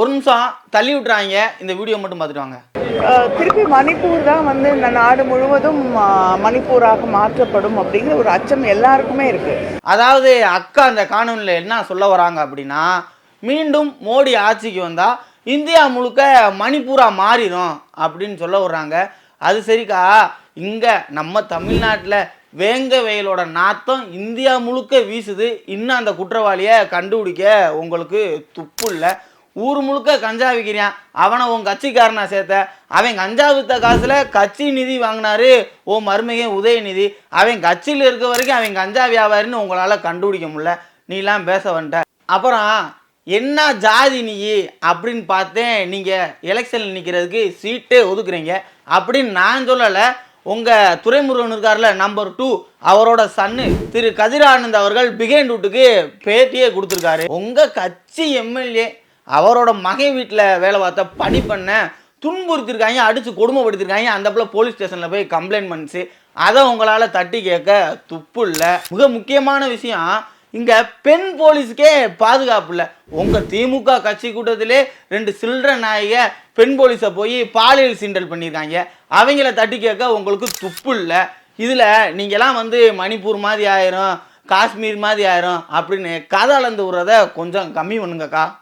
ஒரு நிமிஷம் தள்ளி விட்டுறாங்க. இந்த வீடியோ மட்டும் பார்த்துட்டு வாங்க. திருப்பி மணிப்பூர் தான் வந்து இந்த நாடு முழுவதும் மணிப்பூராக மாற்றப்படும் அப்படிங்கிற ஒரு அச்சம் எல்லாருக்குமே இருக்கு. அதாவது அக்கா அந்த காணொலியில் என்ன சொல்ல வராங்க அப்படின்னா மீண்டும் மோடி ஆட்சிக்கு வந்தால் இந்தியா முழுக்க மணிப்பூரா மாறிடும் அப்படின்னு சொல்ல வர்றாங்க. அது சரிக்கா. இங்கே நம்ம தமிழ்நாட்டில் வேங்க வயலோட நாத்தம் இந்தியா முழுக்க வீசுது. இன்னும் அந்த குற்றவாளியை கண்டுபிடிக்க உங்களுக்கு துப்பு இல்லை. ஊர் முழுக்க கஞ்சா விற்கிறான் அவனை உன் கட்சிக்காரனை சேர்த்த. அவன் கஞ்சா வித்த காசில் கட்சி நிதி வாங்கினாரு. ஓ மருமகன் உதயநிதி. அவன் கட்சியில் இருக்க வரைக்கும் அவன் கஞ்சா வியாபாரின்னு உங்களால் கண்டுபிடிக்க முடில நீலாம் பேச வந்துட்ட. அப்புறம் என்ன ஜாதி நீ? அப்படின்னு பார்த்தேன். நீங்கள் எலெக்ஷனில் நிற்கிறதுக்கு சீட்டே ஒதுக்குறீங்க. அப்படின்னு நான் சொல்லலை. உங்கள் துரைமுருகன் இருக்கார்ல நம்பர் டூ அவரோட சன்னு திரு கதிரானந்த் அவர்கள் பிகேண்ட் ரூட்டுக்கு பேட்டியே கொடுத்துருக்காரு. உங்கள் கட்சி எம்எல்ஏ அவரோட மகன் வீட்டில் வேலை பார்த்த பணி பண்ண துன்புறுத்திருக்காங்க அடித்து கொடுமைப்படுத்திருக்காங்க அந்த பிள்ளை போலீஸ் ஸ்டேஷனில் போய் கம்ப்ளைண்ட் பண்ணிச்சு. அதை உங்களால் தட்டி கேட்க துப்பு இல்லை. மிக முக்கியமான விஷயம் இங்கே பெண் போலீஸுக்கே பாதுகாப்பு இல்லை. உங்கள் திமுக கட்சி கூட்டத்திலே ரெண்டு சில்லற நாயக பெண் போலீஸை போய் பாலியல் சீண்டல் பண்ணியிருக்காங்க அவங்கள தட்டி கேட்க உங்களுக்கு துப்பு இல்லை. இதில் நீங்கள்லாம் வந்து மணிப்பூர் மாதிரி ஆயிரும் காஷ்மீர் மாதிரி ஆயிரும் அப்படின்னு கதை அளந்து விடுறத கொஞ்சம் கம்மி பண்ணுங்கக்கா.